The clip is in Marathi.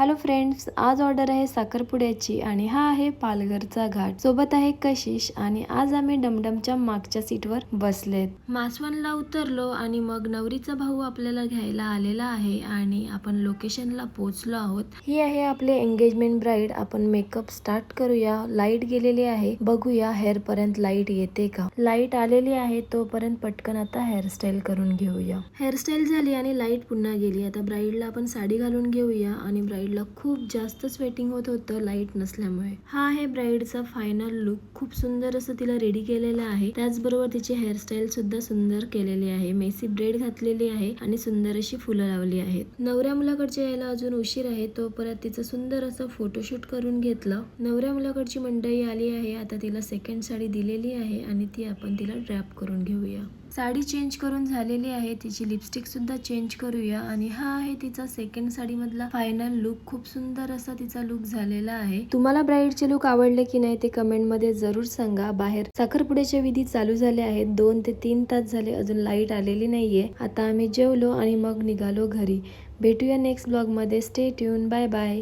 हॅलो फ्रेंड्स आज ऑर्डर आहे साखरपुड्याची आणि हा आहे पालघरचा घाट. सोबत आहे कशिश आणि आज आम्ही डमडमच्या मागच्या सीटवर बसलेत. मासवणला उतरलो आणि मग नवरीचा भाऊ आपल्याला घ्यायला आलेला आहे आणि आपण लोकेशनला पोहोचलो आहोत. ही आहे आपले एंगेजमेंट ब्राईड आपण मेकअप स्टार्ट करूया. लाइट गेलेली आहे. बघूया हेअर पर्यंत लाइट येते का? लाइट आलेली आहे तोपर्यंत पटकन आता हेअरस्टाईल करून घेऊया. हेअरस्टाईल झाली आणि लाइट पुन्हा गेली. आता ब्राईडला आपण साडी घालून घेऊया आणि ब्राईड साईडला खूप जास्त स्वेटिंग होत होतं लाइट नसल्यामुळे. हा आहे ब्राईडचा फायनल लुक खूप सुंदर असं तिला रेडी केलेला आहे. त्याचबरोबर तिची हेअरस्टाईल सुद्धा सुंदर केलेली आहे. मेसी ब्रेड घातलेली आहे आणि सुंदर अशी फुलं लावली आहेत. नवऱ्या मुलाकडच्या यायला अजून उशीर आहे तो परत तिचं सुंदर असं फोटोशूट करून घेतलं. नवऱ्या मुलाकडची मंडळी आली आहे. आता तिला सेकंड साडी दिलेली आहे आणि ती आपण तिला ड्रॅप करून घेऊया. साडी चेंज करून झालेली आहे. तिची लिपस्टिक सुद्धा चेंज करूया. आणि हा आहे तिचा सेकंड साडी मधला फायनल लुक खूप सुंदर असा तिचा लुक झालेला आहे. तुम्हाला ब्राईडचे लुक आवडले की नाही ते कमेंटमध्ये जरूर सांगा. बाहेर साखरपुड्याच्या विधी चालू झाले आहेत. दोन ते तीन तास झाले अजून लाइट आलेली नाहीये. आता आम्ही जेवलो आणि मग निघालो घरी. भेटूया नेक्स्ट ब्लॉगमध्ये. Stay tuned bye bye